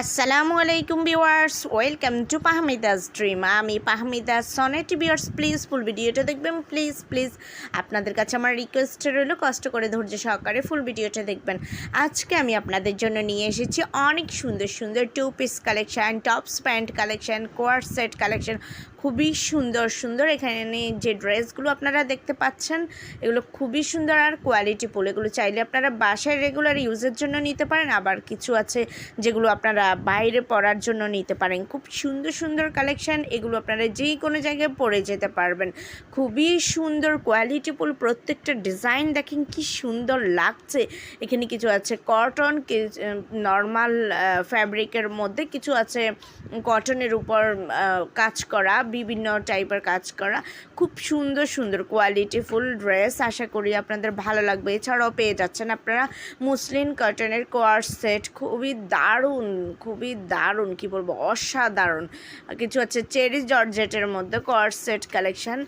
আসসালামু আলাইকুম viewers welcome to পাহমিদাস dream আমি পাহমিদাস সনেটি ভিউয়ার্স প্লিজ ফুল ভিডিওটা দেখবেন। প্লিজ প্লিজ আপনাদের কাছে আমার রিকোয়েস্ট রইল, কষ্ট করে ধৈর্য সহকারে ফুল ভিডিওটা দেখবেন। আজকে আমি আপনাদের জন্য নিয়ে এসেছি অনেক সুন্দর সুন্দর two piece collection tops pants collection coord set collection খুবই সুন্দর সুন্দর। এখানে যে ড্রেসগুলো আপনারা দেখতে পাচ্ছেন, এগুলো খুবই সুন্দর আর কোয়ালিটিফুল এগুলো চাইলে আপনারা বাসায় রেগুলার ইউজের জন্য নিতে পারেন। আবার কিছু আছে যেগুলো আপনারা বাইরে পরার জন্য নিতে পারেন। খুব সুন্দর সুন্দর কালেকশান এগুলো আপনারা যে কোনো জায়গায় পরে যেতে পারবেন। খুবই সুন্দর কোয়ালিটিফুল প্রত্যেকটা ডিজাইন দেখেন কি সুন্দর লাগছে। এখানে কিছু আছে কটন নর্মাল ফ্যাব্রিকের মধ্যে কিছু আছে কটনের উপর কাজ করা, বিভিন্ন টাইপের কাজ করা। খুব সুন্দর সুন্দর কোয়ালিটিফুল ড্রেস আশা করি আপনাদের ভালো লাগবে। এছাড়াও পেয়ে যাচ্ছেন আপনারা মুসলিম কটনের কোয়ার সেট খুবই দারুণ খুবই দারুণ, কি বলব, অসাধারণ। কিছু আছে চেরি জর্জেটের মধ্যে coord set collection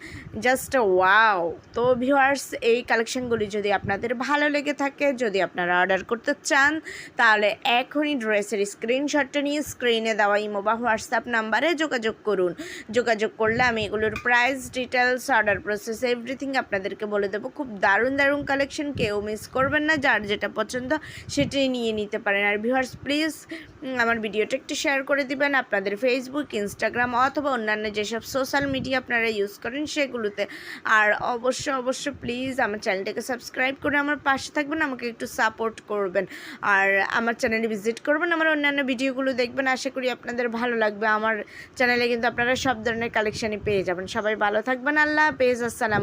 just wow তো ভিউয়ার্স এই কালেকশনগুলি যদি আপনাদের ভালো লেগে থাকে, যদি আপনারা অর্ডার করতে চান, তাহলে এখনই ড্রেসের স্ক্রিনশটটা নিয়ে স্ক্রিনে দেওয়া ইমো বা হোয়াটসঅ্যাপ নাম্বারে যোগাযোগ করুন। যোগাযোগ করলে আমি এগুলোর price details order process everything আপনাদেরকে বলে দেবো। খুব দারুণ দারুণ কালেকশন কেউ মিস করবেন না, যার যেটা পছন্দ, সেটাই নিয়ে নিতে পারেন। আর ভিউয়ার্স প্লিজ আমার ভিডিওটা একটু শেয়ার করে দিবেন। আপনাদের ফেসবুক ইনস্টাগ্রাম অথবা অন্যান্য যেসব সোশ্যাল মিডিয়া আপনারা ইউজ করেন সেগুলোতে। আর অবশ্য অবশ্য প্লিজ আমার চ্যানেলটাকে সাবস্ক্রাইব করে আমার পাশে থাকবেন, আমাকে একটু সাপোর্ট করবেন। আর আমার চ্যানেলে ভিজিট করবেন, আমার অন্যান্য ভিডিওগুলো দেখবেন। আশা করি আপনাদের ভালো লাগবে। আমার চ্যানেলে কিন্তু আপনারা সব ধরনের কালেকশানই পেয়ে যাবেন। সবাই ভালো থাকবেন। আল্লাহ পেজ আসসালাম